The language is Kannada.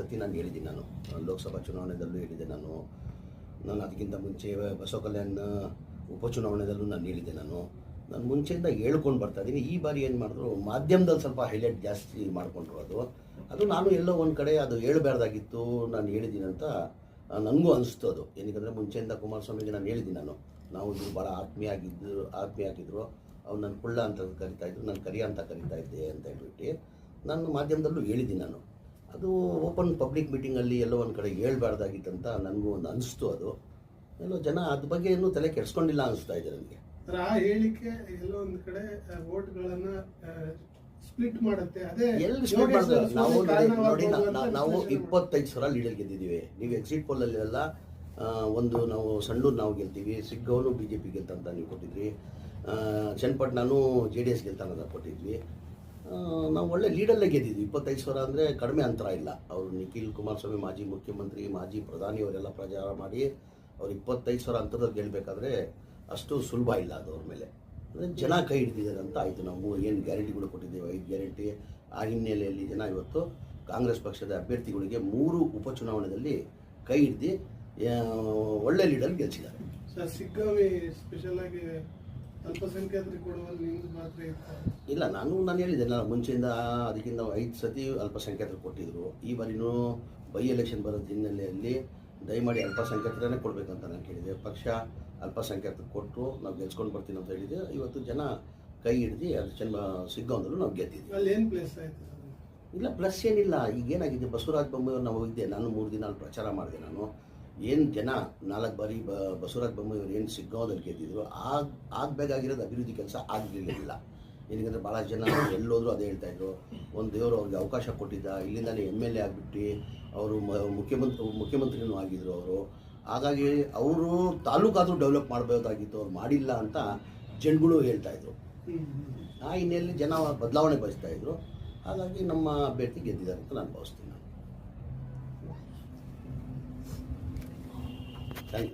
ನಾನು ಹೇಳಿದ್ದೀನಿ ನಾನು. ಲೋಕಸಭಾ ಚುನಾವಣೆಯಲ್ಲೂ ಹೇಳಿದೆ ನಾನು. ನಾನು ಅದಕ್ಕಿಂತ ಮುಂಚೆ ಬಸವ ಕಲ್ಯಾಣ ಉಪಚುನಾವಣೆದಲ್ಲೂ ನಾನು ಹೇಳಿದೆ ನಾನು. ನಾನು ಮುಂಚೆಯಿಂದ ಹೇಳ್ಕೊಂಡು ಬರ್ತಾ ಇದ್ದೀನಿ. ಈ ಬಾರಿ ಏನು ಮಾಡಿದ್ರು, ಮಾಧ್ಯಮದಲ್ಲಿ ಸ್ವಲ್ಪ ಹೈಲೈಟ್ ಜಾಸ್ತಿ ಮಾಡಿಕೊಂಡ್ರು ಅದು. ಅದು ನಾನು ಎಲ್ಲೋ ಒಂದು ಕಡೆ ಅದು ಹೇಳಬಾರ್ದಾಗಿತ್ತು, ನಾನು ಹೇಳಿದ್ದೀನಿ ಅಂತ ನನಗೂ ಅನಿಸ್ತು ಅದು. ಏನಕ್ಕಂದರೆ ಮುಂಚೆಯಿಂದ ಕುಮಾರಸ್ವಾಮಿಗೆ ನಾನು ಹೇಳಿದ್ದೀನಿ ನಾನು. ನಾವು ಇದು ಭಾಳ ಆತ್ಮೀಯ ಆಗಿದ್ದು ಆತ್ಮೀಯ ಆಗಿದ್ರು. ಅವ್ರು ನನ್ನ ಕುಳ್ಳ ಅಂತ ಕರಿತಾ ಇದ್ರು, ನಾನು ಕರಿಯ ಅಂತ ಕರಿತಾ ಇದ್ದೆ ಅಂತ ಹೇಳ್ಬಿಟ್ಟು ನಾನು ಮಾಧ್ಯಮದಲ್ಲೂ ಹೇಳಿದ್ದೀನಿ ನಾನು. ಅದು ಓಪನ್ ಪಬ್ಲಿಕ್ ಮೀಟಿಂಗಲ್ಲಿ ಎಲ್ಲೋ ಒಂದು ಕಡೆ ಹೇಳ್ಬಾರ್ದಾಗಿತ್ತಂತ ನನಗೂ ಒಂದು ಅನಿಸ್ತು ಅದು. ಎಲ್ಲೋ ಜನ ಅದ್ರ ಬಗ್ಗೆ ಏನೂ ತಲೆ ಕೆಡಿಸ್ಕೊಂಡಿಲ್ಲ ಅನಿಸ್ತಾ ಇದೆ ನನಗೆ. ಆ ಹೇಳಿಕೆ ಎಲ್ಲೋ ಒಂದು ಕಡೆ ವೋಟ್ಗಳನ್ನ ಸ್ಪ್ಲಿಟ್ ಮಾಡುತ್ತೆ. ಅದೇ ಎಲ್ಲಿ ಸ್ಪ್ಲಿಟ್ ನಾವು ನೋಡಿ ನಾವು ಇಪ್ಪತ್ತೈದು ಸಾವಿರ ಲೀಡರ್ ಗೆದ್ದಿದ್ದೀವಿ. ನೀವು ಎಕ್ಸಿಟ್ ಪೋಲಲ್ಲೆಲ್ಲ ಒಂದು ನಾವು ಸಣ್ಣೂರು ನಾವು ಗೆಲ್ತೀವಿ ಸಿಗ್ಗವನು ಬಿ ಜೆ ಪಿ ಗೆಲ್ತಂತ ನೀವು ಕೊಟ್ಟಿದ್ರಿ. ಚನ್ನಪಟ್ಟಣನು ಜೆ ಡಿ ಎಸ್ ಗೆಲ್ತಾನಂತ ಕೊಟ್ಟಿದ್ವಿ. ನಾವು ಒಳ್ಳೆ ಲೀಡಲ್ಲೇ ಗೆದ್ದಿದ್ವಿ ಇಪ್ಪತ್ತೈದು ಸಾವಿರ ಅಂದರೆ ಕಡಿಮೆ ಅಂತರ ಇಲ್ಲ. ಅವರು ನಿಖಿಲ್ ಕುಮಾರಸ್ವಾಮಿ, ಮಾಜಿ ಮುಖ್ಯಮಂತ್ರಿ, ಮಾಜಿ ಪ್ರಧಾನಿ ಅವರೆಲ್ಲ ಪ್ರಚಾರ ಮಾಡಿ ಅವ್ರು ಇಪ್ಪತ್ತೈದು ಸಾವಿರ ಅಂತರದಲ್ಲಿ ಗೆಲ್ಲಬೇಕಾದ್ರೆ ಅಷ್ಟು ಸುಲಭ ಇಲ್ಲ ಅದು ಅವ್ರ ಮೇಲೆ. ಅಂದರೆ ಜನ ಕೈ ಹಿಡಿದಿದ್ದಾರೆ ಅಂತ ಆಯಿತು. ನಾವು ಏನು ಗ್ಯಾರಂಟಿಗಳು ಕೊಟ್ಟಿದ್ದೇವೆ? ಐದು ಗ್ಯಾರಂಟಿ ಆ ಹಿನ್ನೆಲೆಯಲ್ಲಿ ಜನ ಇವತ್ತು ಕಾಂಗ್ರೆಸ್ ಪಕ್ಷದ ಅಭ್ಯರ್ಥಿಗಳಿಗೆ ಮೂರು ಉಪಚುನಾವಣೆಯಲ್ಲಿ ಕೈ ಹಿಡ್ದು ಒಳ್ಳೆ ಲೀಡರ್ ಗೆಲ್ಸಿದ್ದಾರೆ. ಸ್ಪೆಷಲ್ ಆಗಿ ಅಲ್ಪಸಂಖ್ಯಾತರಿಗೆ ಕೊಡುವಲ್ಲಿ ನಿಮ್ದು ಮಾತ್ರ ಇತ್ತು ಇಲ್ಲ ನಾನು ನಾನು ಹೇಳಿದ್ದೆ ನಾನು ಮುಂಚೆಯಿಂದ ಅದಕ್ಕಿಂತ ಐದು ಸತಿ ಅಲ್ಪಸಂಖ್ಯಾತರು ಕೊಟ್ಟಿದ್ರು. ಈ ಬಾರಿನೂ ಬೈ ಎಲೆಕ್ಷನ್ ಬರೋ ಹಿನ್ನೆಲೆಯಲ್ಲಿ ದಯಮಾಡಿ ಅಲ್ಪಸಂಖ್ಯಾತರನ್ನೇ ಕೊಡಬೇಕಂತ ನಾನು ಕೇಳಿದೆ. ಪಕ್ಷ ಅಲ್ಪಸಂಖ್ಯಾತರು ಕೊಟ್ಟು ನಾವು ಗೆಲ್ಸ್ಕೊಂಡು ಬರ್ತೀನಿ ಅಂತ ಹೇಳಿದೆ. ಇವತ್ತು ಜನ ಕೈ ಹಿಡಿದು ಅದು ಚೆನ್ನ ಸಿಗ್ಗಂದ್ರು ನಾವು ಗೆದ್ದಿದ್ವಿ ಅಲ್ಲಿ ಪ್ಲಸ್ ಪ್ಲೇಸ್ ಆಯ್ತು? ಇಲ್ಲ ಪ್ಲಸ್ ಏನಿಲ್ಲ. ಈಗ ಏನಾಗಿದೆ? ಬಸವರಾಜ ಬೊಮ್ಮಾಯಿ ನಾವು ಹೋಗಿದ್ದೆ ನಾನು ಮೂರು ದಿನ ಅಲ್ಲಿ ಪ್ರಚಾರ ಮಾಡಿದೆ ನಾನು. ಏನು ಜನ ನಾಲ್ಕು ಬಾರಿ ಬ, ಬಸವರಾಜ ಬೊಮ್ಮಾಯಿ ಇವರು ಏನು ಸಿಗ್ಗಾಂವದಲ್ಲಿ ಗೆದ್ದಿದ್ರು ಆಗ ಆಗಬೇಕಾಗಿರೋದು ಅಭಿವೃದ್ಧಿ ಕೆಲಸ ಆಗಲಿಲ್ಲ ಏನಕ್ಕೆ ಭಾಳ ಜನ ಎಲ್ಲೋದ್ರು ಅದೇ ಹೇಳ್ತಾ ಇದ್ರು. ಒಂದು ದೇವರು ಅವ್ರಿಗೆ ಅವಕಾಶ ಕೊಟ್ಟಿದ್ದ ಇಲ್ಲಿಂದಲೇ ಎಂ ಎಲ್ ಎ ಆಗಿಬಿಟ್ಟು, ಅವರು ಮುಖ್ಯಮಂತ್ರಿ ಮುಖ್ಯಮಂತ್ರಿನೂ ಆಗಿದ್ರು ಅವರು. ಹಾಗಾಗಿ ಅವರು ತಾಲೂಕಾದರೂ ಡೆವಲಪ್ ಮಾಡಬೇಕಾಗಿತ್ತು, ಅವ್ರು ಮಾಡಿಲ್ಲ ಅಂತ ಜನಗಳು ಹೇಳ್ತಾ ಇದ್ರು. ಹ್ಮ್ ಹ್ಮ್. ಆ ಹಿನ್ನೆಲೆಯಲ್ಲಿ ಜನ ಬದಲಾವಣೆ ಬಯಸ್ತಾ ಇದ್ರು. ಹಾಗಾಗಿ ನಮ್ಮ ಅಭ್ಯರ್ಥಿ ಗೆದ್ದಿದ್ದಾರೆ ಅಂತ ನಾನು ಭಾವಿಸ್ತೀನಿ